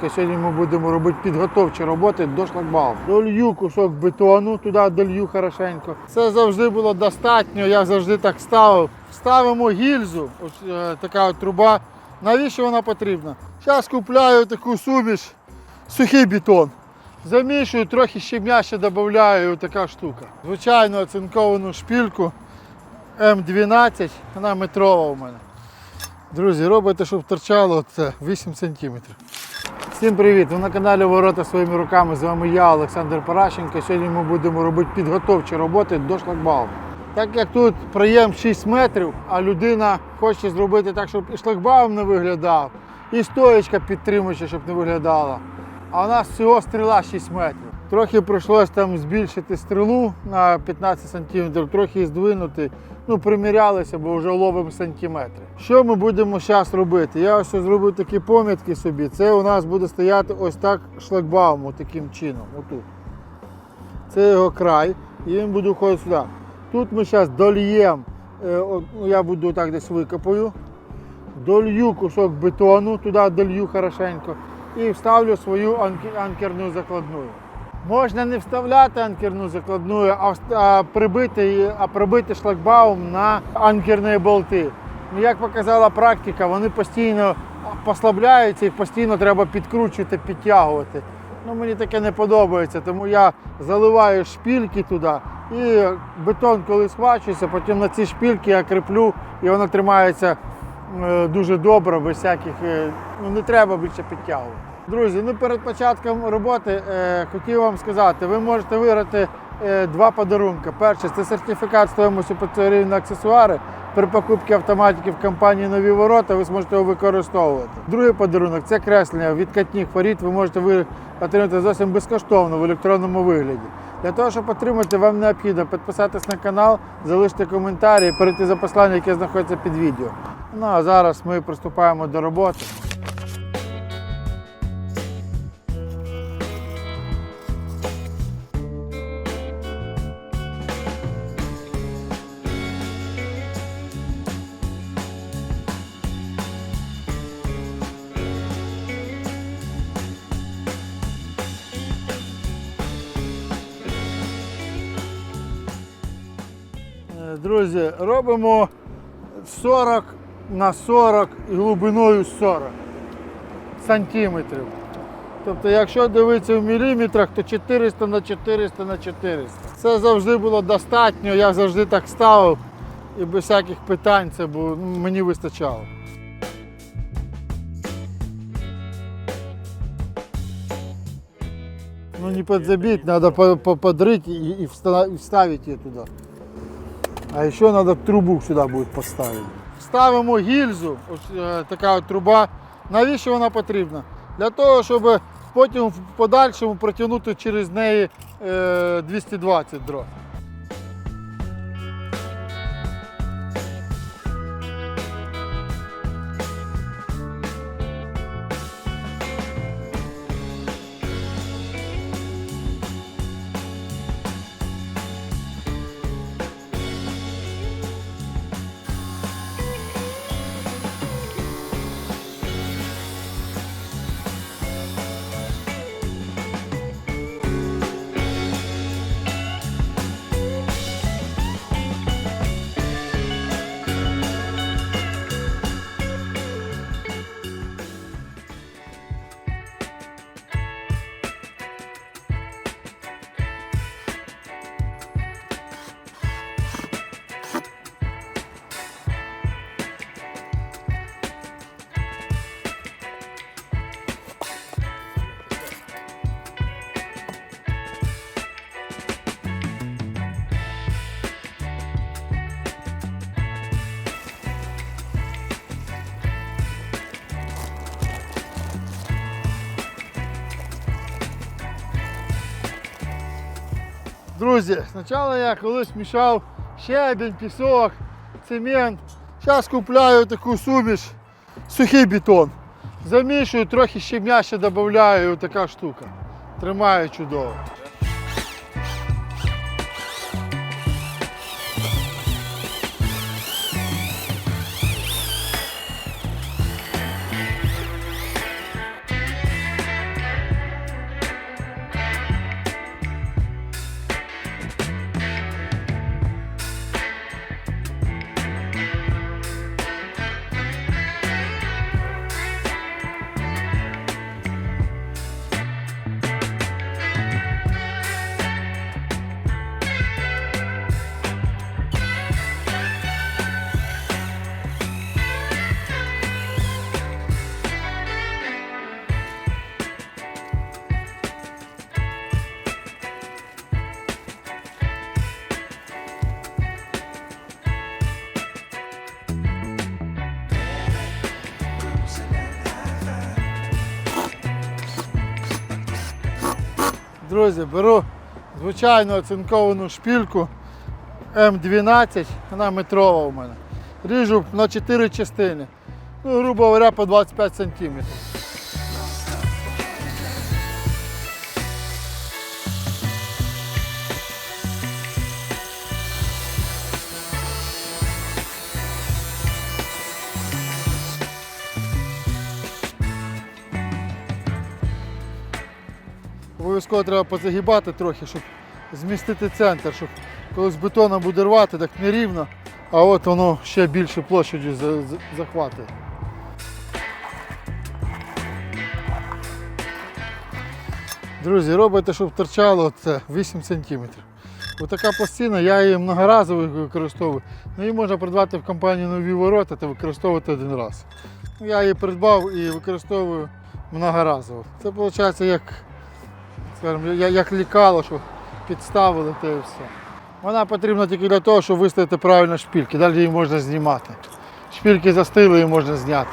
Сьогодні ми будемо робити підготовчі роботи до шлагбауму. Долью кусок бетону, туди долью хорошенько. Це завжди було достатньо, я завжди так ставив. Ставимо гільзу, ось е, така от труба. Навіщо вона потрібна? Зараз купляю таку суміш, сухий бетон. Замішую, трохи щебня ще додаю, така штука. Звичайно, оцинковану шпільку М12, вона метрова у мене. Друзі, робите, щоб торчало це 8 сантиметрів. Всім привіт! Ви на каналі Ворота своїми руками. З вами я, Олександр Парашенко. Сьогодні ми будемо робити підготовчі роботи до шлагбауму. Так як тут проєм 6 метрів, а людина хоче зробити так, щоб і шлагбаум не виглядав, і стоєчка підтримуюча, щоб не виглядала. А у нас всього стріла 6 метрів. Трохи прийшлось там збільшити стрілу на 15 сантиметрів, трохи здвинути. Ну, примірялися, бо вже ловимо сантиметри. Що ми будемо зараз робити? Я ось зробив такі помітки собі. Це у нас буде стояти ось так шлагбаум, таким чином. Отут. Це його край, і він буде входити сюди. Тут ми зараз дольємо, е, ну, я буду так десь викопаю, долью кусок бетону, туди долью хорошенько і вставлю свою анкерну закладну. Можна не вставляти анкерну закладну, а, прибити, а прибити шлагбаум на анкерні болти. Ну, як показала практика, вони постійно послабляються, їх постійно треба підкручувати, підтягувати. Ну, мені таке не подобається, тому я заливаю шпільки туди і бетон, коли схвачується, потім на ці шпільки я кріплю і воно тримається е, дуже добре, без всяких. е, Ну, не треба більше підтягувати. Друзі, ну перед початком роботи е, хотів вам сказати, ви можете виграти е, два подарунки. Перше це сертифікат стоїмості потрібні аксесуари. При покупці автоматики в компанії Нові ворота ви зможете його використовувати. Другий подарунок це креслення відкатних воріт. Ви можете ви- отримати зовсім безкоштовно в електронному вигляді. Для того, щоб отримати, вам необхідно підписатись на канал, залишити коментарі, перейти за послання, яке знаходиться під відео. Ну а зараз ми приступаємо до роботи. Друзі, робимо 40 на 40 і глибиною 40 сантиметрів. Тобто, якщо дивитися в міліметрах, то 400 на 400 на 400. Це завжди було достатньо, я завжди так ставив і без всяких питань це було, ну, мені вистачало. Ну не подзабить, надо по- подрыть и, и вста- и вставить ее туда. А еще надо трубу сюди буде поставити. Ставимо гільзу, ось е, така труба. Навіщо вона потрібна? Для того, щоб потім в подальшому протягнути через неї е, 220 дрот. Друзі, спочатку я колись мішав щебінь, пісок, цемент. Зараз купляю таку суміш, сухий бетон. Замішую, трохи щебня ще додаю, така штука. Тримає чудово. Друзі, беру звичайну оцинковану шпільку М12, вона метрова у мене. Ріжу на 4 частини. Ну, грубо говоря, по 25 сантиметрів. Обов'язково треба позагибати трохи, щоб змістити центр, щоб коли з бетоном буде рвати, так не рівно, а от воно ще більше за- захватує. Друзі, робите, щоб торчало це 8 см. Отака пластина, я її многоразово використовую. Ну, її можна придбати в компанії нові ворота та використовувати один раз. Ну, Я її придбав і використовую многоразово. Це виходить як скажімо, як лікало, що підставили те і все. Вона потрібна тільки для того, щоб виставити правильно шпільки. Далі її можна знімати. Шпільки застили, її можна зняти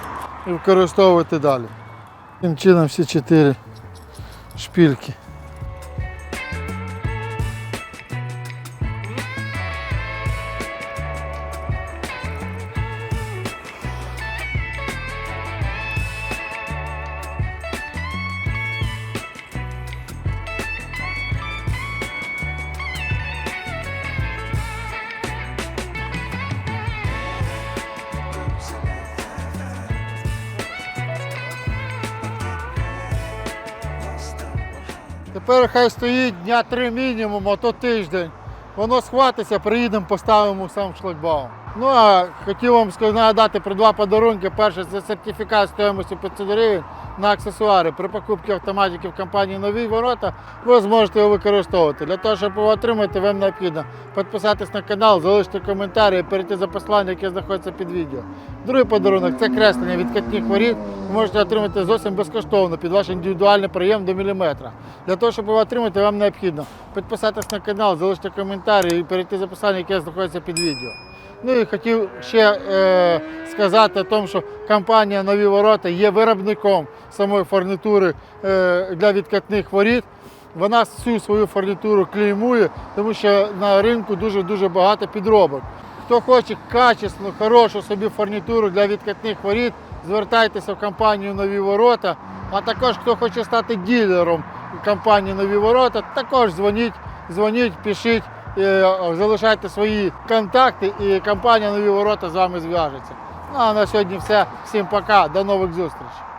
і використовувати далі. Таким чином всі чотири шпільки. Тепер хай стоїть дня три мінімум, а то тиждень. Воно схватиться, приїдемо, поставимо сам шлагбаум. Ну а хотів вам нагадати про два подарунки. Перше це сертифікат стоїмості 500 гривень на аксесуари. При покупці автоматики в компанії Нові ворота ви зможете його використовувати. Для того, щоб його отримати, вам необхідно підписатись на канал, залишити коментарі і перейти за посилання, яке знаходиться під відео. Другий подарунок це креслення від катніх воріт. Ви можете отримати зовсім безкоштовно під ваш індивідуальний прийом до міліметра. Для того, щоб його отримати, вам необхідно підписатись на канал, залишити коментарі і перейти за посилання, яке знаходиться під відео. Ну і хотів ще е, сказати тому, що компанія Нові ворота є виробником самої фурнітури е, для відкатних воріт. Вона всю свою фурнітуру клеймує, тому що на ринку дуже-дуже багато підробок. Хто хоче качественну, хорошу собі фурнітуру для відкатних воріт, звертайтеся в компанію Нові ворота. А також хто хоче стати ділером компанії Нові ворота, також дзвоніть, дзвоніть, пишіть, залишайте свої контакти і компанія Нові ворота з вами зв'яжеться. Ну а на сьогодні все. Всім пока, до нових зустрічей.